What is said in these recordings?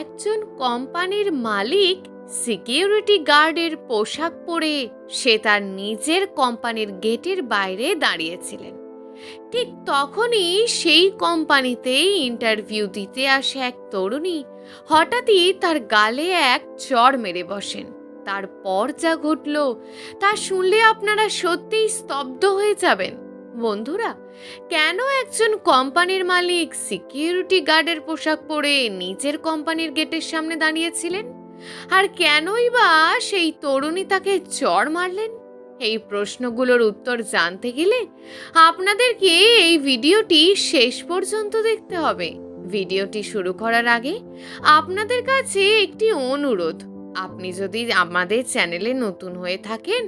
একজন কোম্পানির মালিক সিকিউরিটি গার্ডের পোশাক পরে সে তার নিজের কোম্পানির গেটের বাইরে দাঁড়িয়েছিলেন। ঠিক তখনই সেই কোম্পানিতেই ইন্টারভিউ দিতে আসে এক তরুণী। হঠাৎই তার গালে এক চড় মেরে বসেন। তারপর যা ঘটল তা শুনলে আপনারা সত্যিই স্তব্ধ হয়ে যাবেন। বন্ধুরা, কেন একজন কোম্পানির মালিক সিকিউরিটি গার্ডের পোশাক পরে নিজের কোম্পানির গেটের সামনে দাঁড়িয়েছিলেন? আর কেনই বা সেই তরুণী তাকে চড় মারলেন? এই প্রশ্নগুলোর উত্তর জানতে গেলে আপনাদেরকে এই ভিডিওটি শেষ পর্যন্ত দেখতে হবে। ভিডিওটি শুরু করার আগে আপনাদের কাছে একটি অনুরোধ। আপনি যদি আমাদের চ্যানেলে নতুন হয়ে থাকেন,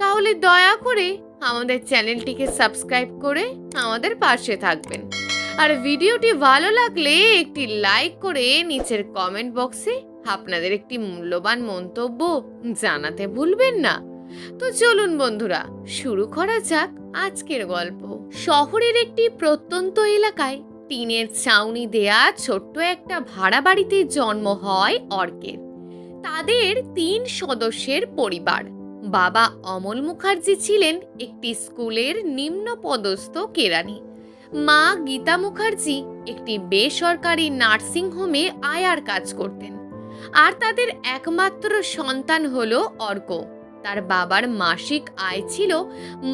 তাহলে দয়া করে আমাদের চ্যানেলটিকে সাবস্ক্রাইব করে আমাদের পাশে থাকবেন। আর ভিডিওটি ভালো লাগলে একটি লাইক করে নিচের কমেন্ট বক্সে আপনাদের একটি মূল্যবান মন্তব্য জানাতে ভুলবেন না। তো চলুন বন্ধুরা, শুরু করা যাক আজকের গল্প। শহরের একটি প্রত্যন্ত এলাকায় টিনের ছাউনি দেয়া ছোট্ট একটা ভাড়া বাড়িতে জন্ম হয় অর্কের। তাদের তিন সদস্যের পরিবার। বাবা অমল মুখার্জি ছিলেন একটি স্কুলের নিম্ন পদস্থ কেরানি। মা গীতা মুখার্জি একটি বেসরকারি নার্সিংহোমে আয়ার কাজ করতেন। আর তাদের একমাত্র সন্তান হল অর্ক। তার বাবার মাসিক আয় ছিল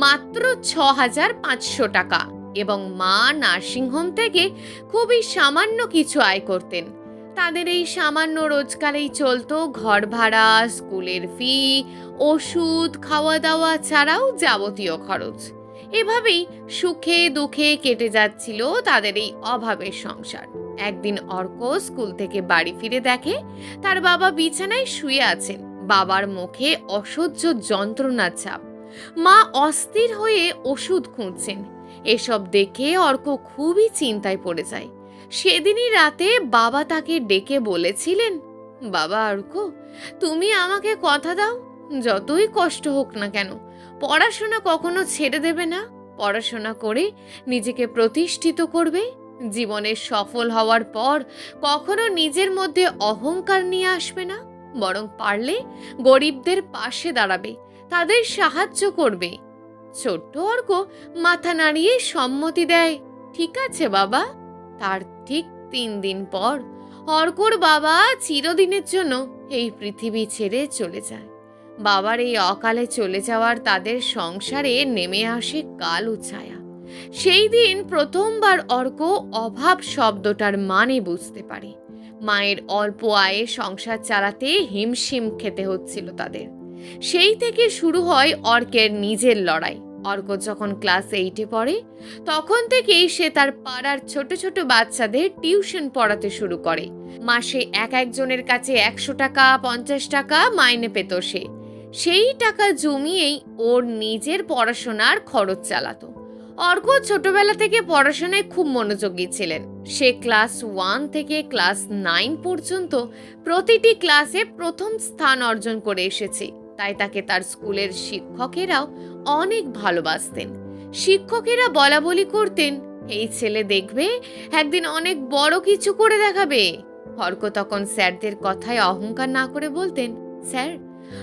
মাত্র ছ হাজার পাঁচশো টাকা এবং মা নার্সিংহোম থেকে খুবই সামান্য কিছু আয় করতেন। তাদের এই সামান্য রোজগারেই চলতো ঘর ভাড়া, স্কুলের ফি ওষুধ খাওয়া দাওয়া ছাড়াও যাবতীয় খরচ। এভাবেই সুখে দুঃখে কেটে যাচ্ছিল তাদের এই অভাবের সংসার। একদিন অর্ক স্কুল থেকে বাড়ি ফিরে দেখে তার বাবা বিছানায় শুয়ে আছেন। বাবার মুখে অসহ্য যন্ত্রণার ছাপ। মা অস্থির হয়ে ওষুধ খুঁজছেন। এসব দেখে অর্ক খুবই চিন্তায় পড়ে যায়। সেদিনই রাতে বাবা তাকে ডেকে বলেছিলেন, বাবা অর্ক তুমি আমাকে কথা দাও, যতই কষ্ট হোক না কেন। পড়াশোনা কখনো ছেড়ে দেবে না। পড়াশোনা করে নিজেকে প্রতিষ্ঠিত করবে। জীবনে সফল হওয়ার পর কখনো নিজের মধ্যে অহংকার নিয়ে আসবে না, বরং পারলে গরিবদের পাশে দাঁড়াবে, তাদের সাহায্য করবে। ছোট্ট অর্ক মাথা নাড়িয়ে সম্মতি দেয়, ঠিক আছে বাবা। তার ঠিক তিন দিন পর অর্কর বাবা চিরদিনের জন্য এই পৃথিবী ছেড়ে চলে যায়। বাবার এই অকালে চলে যাওয়ার তাদের সংসারে নেমে আসে কালো ছায়া। সেই দিন প্রথমবার অর্ক অভাব শব্দটার মানে বুঝতে পারে। মায়ের অল্প আয়ে সংসার চালাতে হিমশিম খেতে হচ্ছিল তাদের। সেই থেকে শুরু হয় অর্কের নিজের লড়াই। অর্ক যখন ক্লাস এইটে পড়ে, তখন থেকেই সে তার পাড়ার ছোট ছোট বাচ্চাদের টিউশন পড়াতে শুরু করে। মাসে এক একজনের কাছে একশো টাকা, পঞ্চাশ টাকা মাইনে পেত সে। সেই টাকা জমিয়েই ওর নিজের পড়াশোনার খরচ চালাতো। অর্ক ছোটবেলা থেকে পড়াশোনায় খুব মনোযোগী ছিলেন। সে ক্লাস ওয়ান থেকে ক্লাস নাইন পর্যন্ত প্রতিটি ক্লাসে প্রথম স্থান অর্জন করে এসেছে। তাই তাকে তার স্কুলের শিক্ষকেরাও অনেক ভালোবাসতেন। শিক্ষকেরা বলা বলি করতেন, এই ছেলে দেখবে, একদিন অনেক বড় কিছু করে দেখাবে। হর্ক তখন স্যারদের কথায় অহংকার না করে বলতেন, স্যার,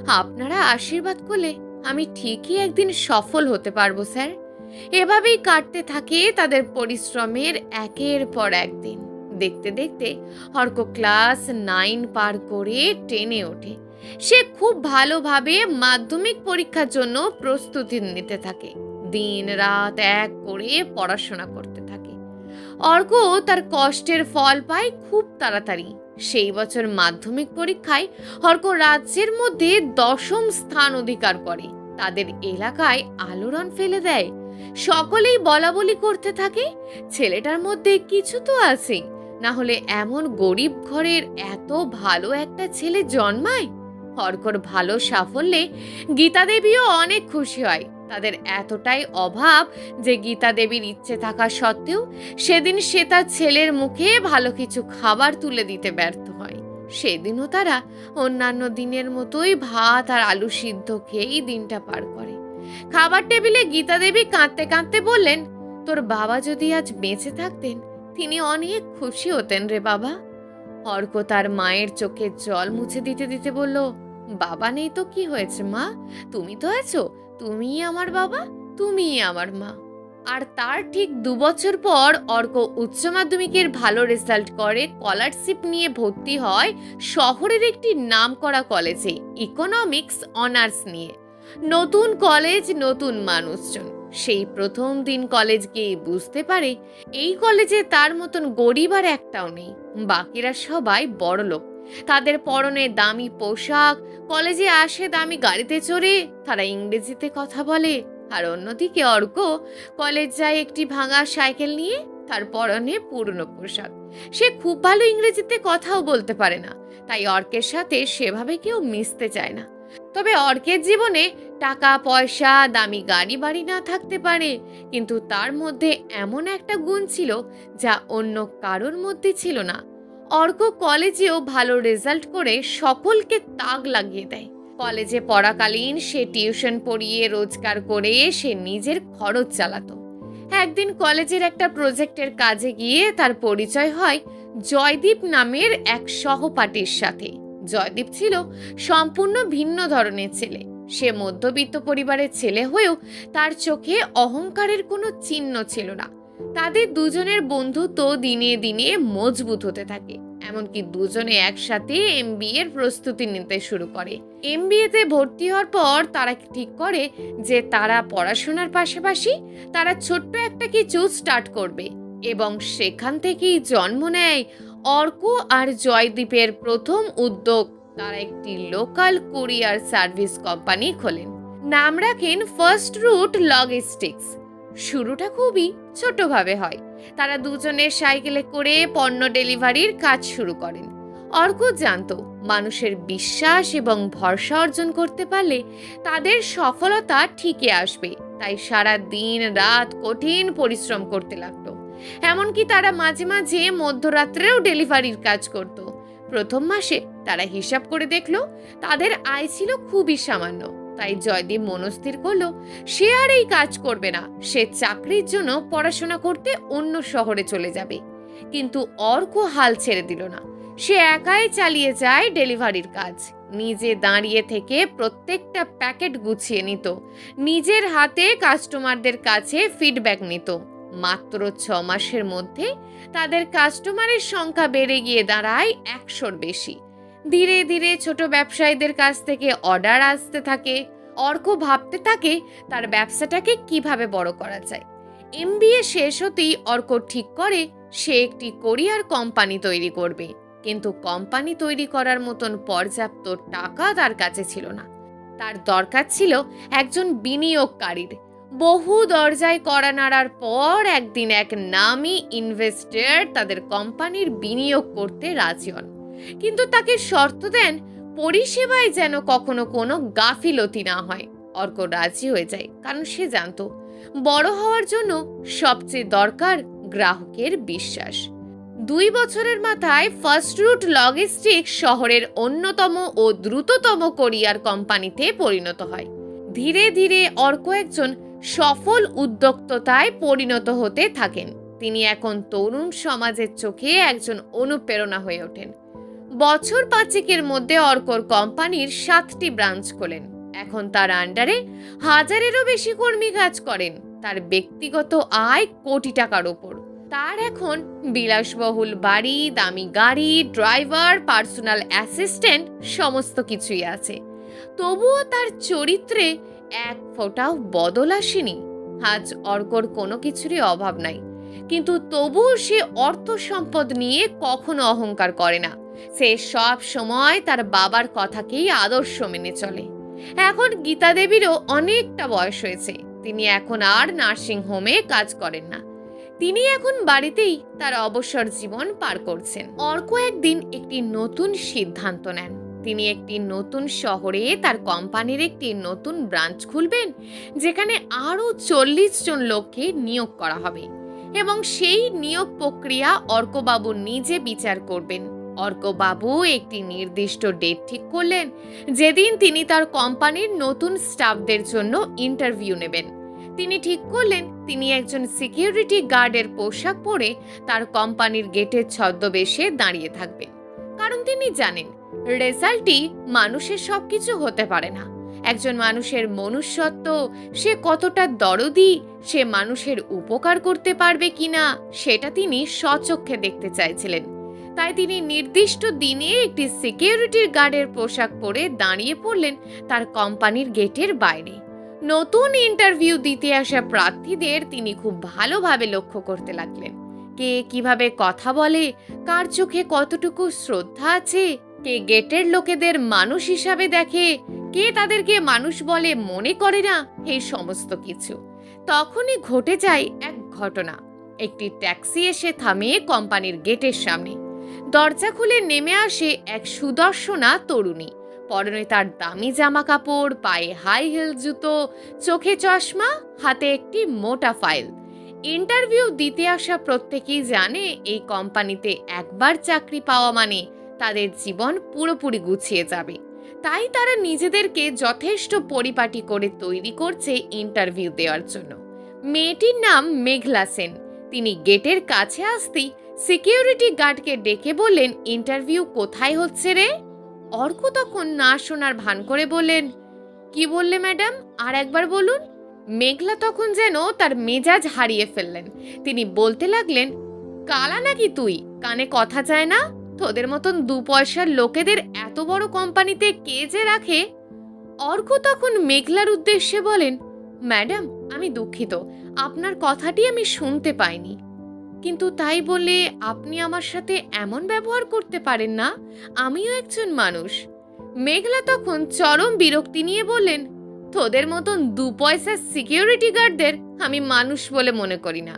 আপনারা আশীর্বাদ করলে আমি ঠিকই একদিন সফল হতে পারব, স্যার। এভাবেই কাটতে থাকে তাদের পরিশ্রমের একের পর একদিন দেখতে দেখতে হর্ক ক্লাস নাইন পার করে টেনে ওঠে। সে খুব ভালোভাবে মাধ্যমিক পরীক্ষার জন্য প্রস্তুতি নিতে থাকে। দিন রাত এক করে পড়াশোনা করতে থাকে। অর্ক তার কষ্টের ফল পায় খুব তাড়াতাড়ি। সেই বছর মাধ্যমিক পরীক্ষায় অর্ক রাজ্যের মধ্যে দশম স্থান অধিকার করে। তাদের এলাকায় আলোড়ন ফেলে দেয়। সকলেই বলা বলি করতে থাকে, ছেলেটার মধ্যে কিছু তো আছে না হলে এমন গরিব ঘরের এত ভালো একটা ছেলে জন্মায়? হরকর ভালো সাফল্যে গীতা দেবীও অনেক খুশি হয়। তাদের এতটাই অভাব যে গীতা দেবীর ইচ্ছে থাকা সত্ত্বেও সেদিন সে তার ছেলের মুখে ভালো কিছু খাবার তুলে দিতে ব্যর্থ হয়। সেদিনও তারা অন্যান্য দিনের মতোই ভাত আর আলু সিদ্ধ খেয়েই দিনটা পার করে। খাবার টেবিলে গীতা দেবী কাঁদতে কাঁদতে বললেন, তোর বাবা যদি আজ বেঁচে থাকতেন, তিনি অনেক খুশি হতেন রে বাবা। অর্ক তার মায়ের চোখে জল মুছে দিতে দিতে বলল বাবা নেই তো কি হয়েছে, মা? তুমি তো আছো, তুমিই আমার বাবা, তুমিই আমার মা। আর তার ঠিক দু বছর পর অর্ক উচ্চ মাধ্যমিকের ভালো রেজাল্ট করে, স্কলারশিপ নিয়ে ভর্তি হয় শহরের একটি নামকরা কলেজে, ইকোনমিক্স, অনার্স নিয়ে। নতুন কলেজ, নতুন মানুষজন। সেই প্রথম দিন কলেজ গিয়ে বুঝতে পারে, এই কলেজে তার মতন গরিব আর একটাও নেই। বাকিরা সবাই বড় লোক তাদের পরনে দামি পোশাক কলেজে আসে দামি গাড়িতে চড়ে, তারা ইংরেজিতে কথা বলে। আর অন্যদিকে অর্ক কলেজ যায় একটি ভাঙা সাইকেল নিয়ে, তার পরনে পুরনো পোশাক। সে খুব ভালো ইংরেজিতে কথাও বলতে পারে না, তাই অর্কের সাথে সেভাবে কেউ মিশতে চায় না। তবে অর্কের জীবনে টাকা, পয়সা, দামি গাড়ি বাড়ি না থাকতে পারে, কিন্তু তার মধ্যে এমন একটা গুণ ছিল যা অন্য কারোর মধ্যে ছিল না। অর্ক কলেজেও ভালো রেজাল্ট করে সকলকে তাক লাগিয়ে দেয়। কলেজে পড়াকালীন সে টিউশন পড়িয়ে রোজগার করে সে নিজের খরচ চালাতো। একদিন কলেজের একটা প্রজেক্টের কাজে গিয়ে তার পরিচয় হয় জয়দীপ নামের এক সহপাঠীর সাথে। জয়দীপ ছিল সম্পূর্ণ ভিন্ন ধরনের ছেলে। সে মধ্যবিত্ত পরিবারের ছেলে হয়েও তার চোখে অহংকারের কোনো চিহ্ন ছিল না। তাদের দুজনের বন্ধুত্ব দিনে দিনে মজবুত হতে থাকে। এমনকি দুজনে একসাথে এমবিএ এর প্রস্তুতি নিতে শুরু করে। এমবিএ তে ভর্তি হওয়ার পর তারা ঠিক করে যে তারা পড়াশোনার পাশাপাশি তারা ছোট্ট একটা কিছু স্টার্ট করবে এবং সেখান থেকেই জন্ম নেয় অর্ক আর জয়দ্বীপের প্রথম উদ্যোগ। তারা একটি লোকাল কুরিয়ার সার্ভিস কোম্পানি খোলেন। নাম রাখেন ফার্স্ট রুট লজিস্টিক্স। শুরুটা খুবই ছোটভাবে হয়। তারা দুজনে সাইকেলে করে পণ্য ডেলিভারির কাজ শুরু করেন। অর্ক জানত, মানুষের বিশ্বাস এবং ভরসা অর্জন করতে পারলে তাদের সফলতা ঠিকই আসবে। তাই সারা দিন, রাত কঠিন পরিশ্রম করতে লাগতো এমনকি তারা মাঝে মাঝে মধ্যরাত্রেও ডেলিভারির কাজ করত। প্রথম মাসে তারা হিসাব করে দেখল, তাদের আয় ছিল খুবই সামান্য। তাই জয়দীপ মনস্থির করল, সে আর এই কাজ করবে না। সে চাকরির জন্য পড়াশোনা করতে অন্য শহরে চলে যাবে। কিন্তু অর্ক হাল ছেড়ে দিল না। সে একাই চালিয়ে যায় ডেলিভারির কাজ। নিজে দাঁড়িয়ে থেকে প্রত্যেকটা প্যাকেট গুছিয়ে নিত। নিজের হাতে কাস্টমারদের কাছে ফিডব্যাক নিত। মাত্র ছ মাসের মধ্যে তাদের কাস্টমারের সংখ্যা বেড়ে গিয়ে দাঁড়ায় একশোর বেশি। ধীরে ধীরে ছোট ব্যবসায়ীদের কাছ থেকে অর্ডার আসতে থাকে। অর্ক ভাবতে থাকে তার ব্যবসাটাকে কীভাবে বড় করা যায়। এমবিএ শেষ হতেই অর্ক ঠিক করে সে একটি কোরিয়ার কোম্পানি তৈরি করবে। কিন্তু কোম্পানি তৈরি করার মতন পর্যাপ্ত টাকা তার কাছে ছিল না। তার দরকার ছিল একজন বিনিয়োগকারীর। বহু দরজায় করা নাড়ার পর একদিন এক নামি ইনভেস্টর তাদের কোম্পানির বিনিয়োগ করতে রাজি হন। কিন্তু তাকে শর্ত দেন পরিষেবায় যেন কখনো কোনো গাফিলতি না হয়। অর্ক রাজি হয়ে যায়, কারণ সে জানতো বড় হওয়ার জন্য সবচেয়ে দরকার গ্রাহকের বিশ্বাস। দুই বছরের মাথায় ফার্স্ট রুট লজিস্টিক শহরের অন্যতম ও দ্রুততম কোরিয়ার কোম্পানিতে পরিণত হয়। ধীরে ধীরে অর্ক একজন সফল উদ্যোক্ততায় পরিণত হতে থাকেন। তিনি এখন তরুণ সমাজের চোখে একজন অনুপ্রেরণা হয়ে ওঠেন। বছর পাঁচেকের মধ্যে অর্কর কোম্পানির সাতটি ব্রাঞ্চ খোলেন। এখন তার আন্ডারে হাজারেরও বেশি কর্মী কাজ করেন। তার ব্যক্তিগত আয় কোটি টাকার ওপর। তার এখন বিলাসবহুল বাড়ি, দামি গাড়ি, ড্রাইভার, পার্সোনাল অ্যাসিস্ট্যান্ট সমস্ত কিছুই আছে। তবুও তার চরিত্রে এক ফোঁটাও বদল আসেনি। আজ অর্কর কোনো কিছুরই অভাব নাই। কিন্তু তবুও সে অর্থ সম্পদ নিয়ে কখনো অহংকার করে না। সে সব সময় তার বাবার কথাকেই আদর্শ মেনে চলে। এখন গীতা দেবীরও অনেকটা বয়স হয়েছে। তিনি এখন আর নার্সিং হোমে কাজ করেন না। তিনি এখন বাড়িতেই তার অবসর জীবন পার করছেন। অর্ক একদিন একটি নতুন সিদ্ধান্ত নেন। তিনি একটি নতুন শহরে তার কোম্পানির একটি নতুন ব্রাঞ্চ খুলবেন, যেখানে আরও চল্লিশ জন লোককে নিয়োগ করা হবে। এবং সেই নিয়োগ প্রক্রিয়া অর্কবাবু নিজে বিচার করবেন। অর্কবাবু একটি নির্দিষ্ট ডেট ঠিক করলেন, যেদিন তিনি তার কোম্পানির নতুন স্টাফদের জন্য ইন্টারভিউ নেবেন। তিনি ঠিক করলেন, তিনি একজন সিকিউরিটি গার্ডের পোশাক পরে তার কোম্পানির গেটের ছদ্মবেশে দাঁড়িয়ে থাকবেন। তিনি জানেন, রেজাল্টই মানুষের সবকিছু হতে পারে না। একজন মানুষের মনুষ্যত্ব, সে কতটা দরদি, সে মানুষের উপকার করতে পারবে কিনা, সেটা তিনি স্বচক্ষে দেখতে চাইছিলেন। তাই তিনি নির্দিষ্ট দিনে একটি সিকিউরিটির গার্ডের পোশাক পরে দাঁড়িয়ে পড়লেন তার কোম্পানির গেটের বাইরে। নতুন ইন্টারভিউ দিতে আসা প্রার্থীদের তিনি খুব ভালোভাবে লক্ষ্য করতে লাগলেন। কে কীভাবে কথা বলে, কার চোখে কতটুকু শ্রদ্ধা আছে, কে গেটের লোকেদের মানুষ হিসাবে দেখে, কে তাদেরকে মানুষ বলে মনে করে না এই সমস্ত কিছু। তখনই ঘটে যায় এক ঘটনা। একটি ট্যাক্সি এসে থামে কোম্পানির গেটের সামনে। দরজা খুলে নেমে আসে এক সুদর্শনা তরুণী। পরনে তার দামি জামা কাপড় পায়ে হাই হিল জুতো, চোখে চশমা, হাতে একটি মোটা ফাইল ইন্টারভিউ দিতে আসা প্রত্যেকেই জানে এই কোম্পানিতে একবার চাকরি পাওয়া মানে তাদের জীবন পুরোপুরি গুছিয়ে যাবে। তাই তারা নিজেদেরকে যথেষ্ট পরিপাটি করে তৈরি করছে ইন্টারভিউ দেওয়ার জন্য। মেয়েটির নাম মেঘলা সেন। তিনি গেটের কাছে আসতেই সিকিউরিটি গার্ডকে ডেকে বললেন, ইন্টারভিউ কোথায় হচ্ছে রে? অর্ক তখন না শোনার ভান করে বললেন, কি বললে ম্যাডাম? আর একবার বলুন। মেঘলা তখন যেন তার মেজাজ হারিয়ে ফেললেন। তিনি বলতে লাগলেন, কালা নাকি তুই? কানে কথা চায় না? তোদের মতন দু পয়সার লোকেদের এত বড় কোম্পানিতে কে যে রাখে? অর্ক তখন মেঘলার উদ্দেশ্যে বলেন ম্যাডাম, আমি দুঃখিত। আপনার কথাটি আমি শুনতে পাইনি। কিন্তু তাই বলে আপনি আমার সাথে এমন ব্যবহার করতে পারেন না? আমিও একজন মানুষ। মেঘলা তখন চরম বিরক্তি নিয়ে বললেন, তোদের মতন দু পয়সার সিকিউরিটি গার্ডদের আমি মানুষ বলে মনে করি না।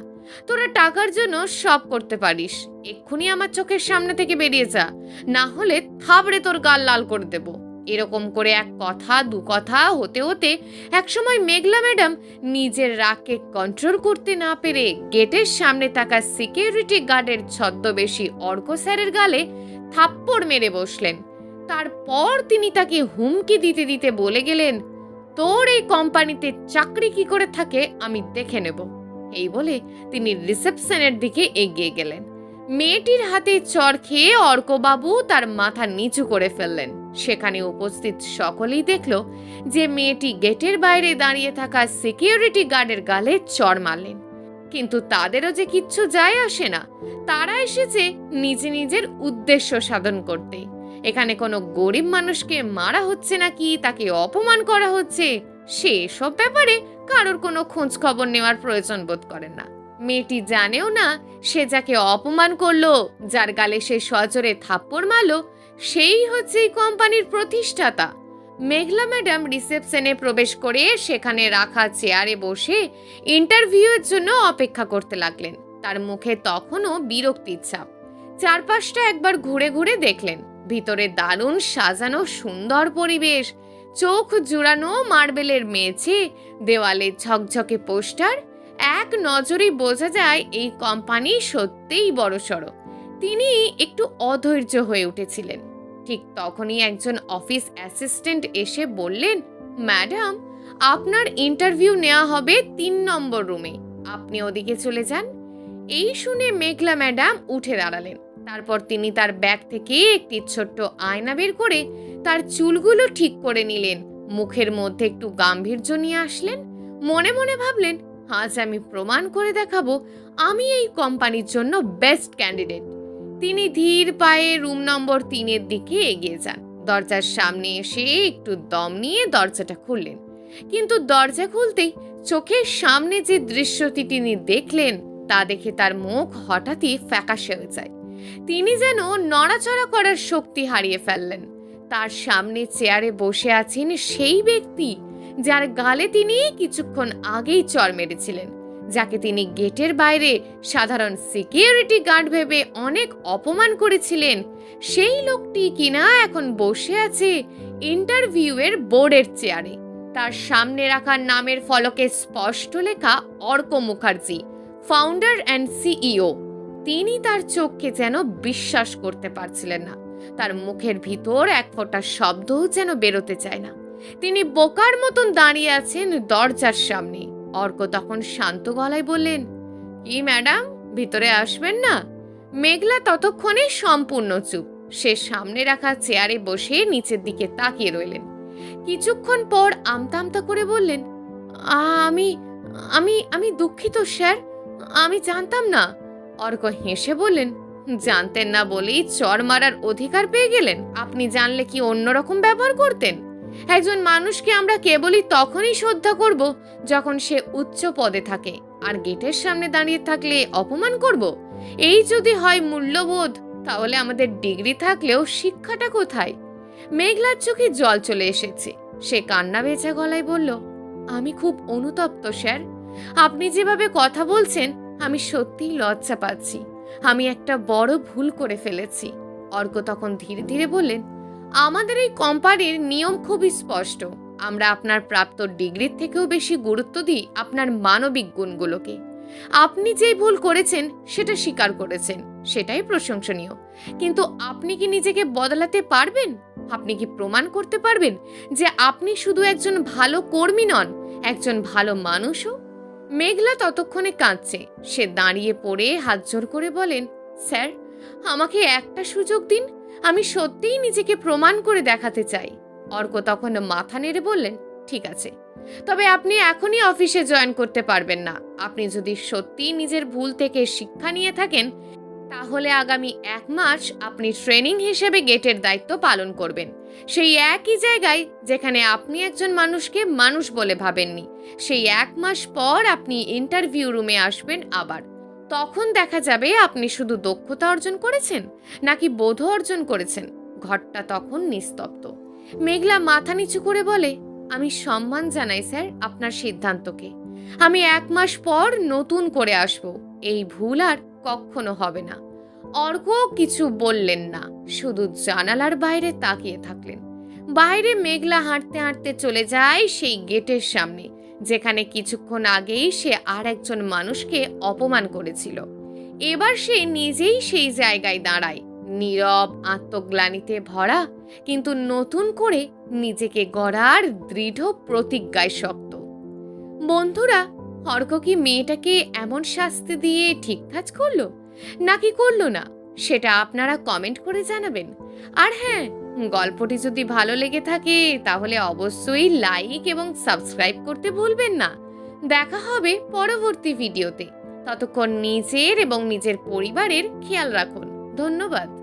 তোরা টাকার জন্য সব করতে পারিস। এক্ষুনি আমার চোখের সামনে থেকে বেরিয়ে যা। না হলে থাবড়ে তোর গাল লাল করে দেব। এরকম করে এক কথা, দু কথা হতে হতে একসময় মেঘলা ম্যাডাম নিজের রাগকে কন্ট্রোল করতে না পেরে গেটের সামনে থাকা সিকিউরিটি গার্ডের ছদ্মবেশী অর্ক স্যারের গালে থাপ্পড় মেরে বসলেন। তারপর তিনি তাকে হুমকি দিতে দিতে বলে গেলেন, তোর এই কোম্পানিতে চাকরি কি করে থাকে আমি দেখে নেব। এই বলে তিনি রিসেপশনের দিকে এগিয়ে গেলেন। মেয়েটির হাতে চর খেয়ে অর্কবাবু তার মাথা নিচু করে ফেললেন। সেখানে উপস্থিত সকলেই দেখল যে মেয়েটি গেটের বাইরে দাঁড়িয়ে থাকা সিকিউরিটি গার্ডের গালে চর মারলেন। কিন্তু তাদেরও যে কিচ্ছু যায় আসে না, তারা এসেছে নিজে নিজের উদ্দেশ্য সাধন করতে। এখানে কোনো গরিব মানুষকে মারা হচ্ছে নাকি, তাকে অপমান করা হচ্ছে সে সব ব্যাপারে কারোর কোনো খোঁজ খবর নেওয়ার প্রয়োজন বোধ করেন না। মেয়েটি জানেও না, সে যাকে অপমান করল, যার গালে সে সজোরে থাপ্পড় মারলো সেই হচ্ছে এই কোম্পানির প্রতিষ্ঠাতা। মেঘলা ম্যাডাম রিসেপশনে প্রবেশ করে সেখানে রাখা চেয়ারে বসে ইন্টারভিউয়ের জন্য অপেক্ষা করতে লাগলেন। তার মুখে তখনও বিরক্তির ছাপ। চারপাশটা একবার ঘুরে ঘুরে দেখলেন। ভিতরে দারুণ সাজানো সুন্দর পরিবেশ। চোখ জুড়ানো মার্বেলের মেঝে, দেওয়ালে ঝকঝকে পোস্টার। এক নজরে বোঝা যায় এই কোম্পানি সত্যিই বড়সড়। তিনি একটু অধৈর্য হয়ে উঠেছিলেন। ঠিক তখনই একজন অফিস অ্যাসিস্ট্যান্ট এসে বললেন, ম্যাডাম, আপনার ইন্টারভিউ নেওয়া হবে তিন নম্বর রুমে। আপনি ওদিকে চলে যান। এই শুনে মেঘলা ম্যাডাম উঠে দাঁড়ালেন। তারপর তিনি তার ব্যাগ থেকে একটি ছোট্ট আয়না বের করে তার চুলগুলো ঠিক করে নিলেন। মুখের মধ্যে একটু গাম্ভীর্য নিয়ে আসলেন। মনে মনে ভাবলেন, আজ আমি প্রমাণ করে দেখাবো, আমি এই কোম্পানির জন্য বেস্ট ক্যান্ডিডেট। তিনি ধীর পায়ে রুম নম্বর তিনের দিকে এগিয়ে যান। দরজার সামনে এসে একটু দম নিয়ে দরজাটা খুললেন। কিন্তু দরজা খুলতেই চোখের সামনে যে দৃশ্যটি তিনি দেখলেন, তা দেখে তার মুখ হঠাৎই ফ্যাকাশে হয়ে যায়। তিনি যেন নড়াচড়া করার শক্তি হারিয়ে ফেললেন। তার সামনে চেয়ারে বসে আছেন সেই ব্যক্তি, যার গালে তিনি কিছুক্ষণ আগেই চর মেরেছিলেন। যাকে তিনি গেটের বাইরে সাধারণ সিকিউরিটি গার্ড ভেবে অনেক অপমান করেছিলেন। সেই লোকটি কিনা এখন বসে আছে ইন্টারভিউয়ের বোর্ডের চেয়ারে। তার সামনে রাখা নামের ফলকে স্পষ্ট লেখা Arka Mukherjee founder and CEO তিনি তার চোখকে যেন বিশ্বাস করতে পারছিলেন না। তার মুখের ভিতর এক ফোঁটা শব্দও যেন বেরোতে চায় না। তিনি বোকার মতন দাঁড়িয়ে আছেন দরজার সামনে। অর্ক তখন শান্ত গলায় বললেন, কি ম্যাডাম? ভিতরে আসবেন না? মেঘলা ততক্ষণে সম্পূর্ণ চুপ। সে সামনে রাখা চেয়ারে বসে নিচের দিকে তাকিয়ে রইলেন। কিছুক্ষণ পর আমতা আমতা করে বললেন, আমি আমি আমি দুঃখিত, স্যার। আমি জানতাম না। অর্ক হেসে বললেন, জানতেন না বলেই চর মারার অধিকার পেয়ে গেলেন। আপনি জানলে কি অন্যরকম ব্যবহার করতেন? একজন মানুষকে আমরা কেবলই তখনই শ্রদ্ধা করব যখন সে উচ্চ পদে থাকে। আর গেটের সামনে দাঁড়িয়ে থাকলে অপমান করব? এই যদি হয় মূল্যবোধ, তাহলে আমাদের ডিগ্রি থাকলেও শিক্ষাটা কোথায়? মেঘলার চোখে জল চলে এসেছে। সে কান্না ভেজা গলায় বলল, আমি খুব অনুতপ্ত, স্যার। আপনি যেভাবে কথা বলছেন, আমি সত্যিই লজ্জা পাচ্ছি। আমি একটা বড় ভুল করে ফেলেছি। অর্ক তখন ধীরে ধীরে বললেন আমাদের এই কোম্পানির নিয়ম খুবই স্পষ্ট। আমরা আপনার প্রাপ্ত ডিগ্রির থেকেও বেশি গুরুত্ব দিই আপনার মানবিক গুণগুলোকে। আপনি যেই ভুল করেছেন, সেটা স্বীকার করেছেন, সেটাই প্রশংসনীয়। কিন্তু আপনি কি নিজেকে বদলাতে পারবেন? আপনি কি প্রমাণ করতে পারবেন যে আপনি শুধু একজন ভালো কর্মী নন, একজন ভালো মানুষও? মেঘলা ততক্ষণে কাঁদছে। সে দাঁড়িয়ে পড়ে হাত জোর করে বলেন, স্যার, আমাকে একটা সুযোগ দিন আমি সত্যিই নিজেকে প্রমাণ করে দেখাতে চাই। অর্ক তখন মাথা নেড়ে বললেন, ঠিক আছে। তবে আপনি এখনই অফিসে জয়েন করতে পারবেন না। আপনি যদি সত্যিই নিজের ভুল থেকে শিক্ষা নিয়ে থাকেন, তাহলে আগামী এক মাস আপনি ট্রেনিং হিসেবে গেটের দায়িত্ব পালন করবেন। সেই একই জায়গায় যেখানে আপনি একজন মানুষকে মানুষ বলে ভাবেননি, সেই এক মাস পর আপনি ইন্টারভিউ রুমে আসবেন আবার। তখন দেখা যাবে আপনি শুধু দক্ষতা অর্জন করেছেন নাকি বোধ অর্জন করেছেন। ঘরটা তখন নিস্তব্ধ। মেঘলা মাথা নিচু করে বলে, আমি সম্মান জানাই স্যার আপনার সিদ্ধান্তকে। আমি এক মাস পর নতুন করে আসব। এই ভুল আর কখনো হবে না। অর্ক কিছু বললেন না। শুধু জানালার বাইরে তাকিয়ে থাকলেন। বাইরে মেঘলা হাঁটতে হাঁটতে চলে যায় সেই গেটের সামনে। যেখানে কিছুক্ষণ আগেই সে আর একজন মানুষকে অপমান করেছিল। এবার সে নিজেই সেই জায়গায় দাঁড়ায়। নীরব, আত্মগ্লানিতে ভরা, কিন্তু নতুন করে নিজেকে গড়ার দৃঢ় প্রতিজ্ঞায় শক্ত। বন্ধুরা, হর্ক কি মেয়েটাকে এমন শাস্তি দিয়ে ঠিক কাজ করল? নাকি করল না? সেটা আপনারা কমেন্ট করে জানাবেন। আর হ্যাঁ গল্পটি যদি ভালো লেগে থাকে, তাহলে অবশ্যই লাইক এবং সাবস্ক্রাইব করতে ভুলবেন না। দেখা হবে পরবর্তী ভিডিওতে ততক্ষণ নিজের এবং নিজের পরিবারের খেয়াল রাখুন। ধন্যবাদ।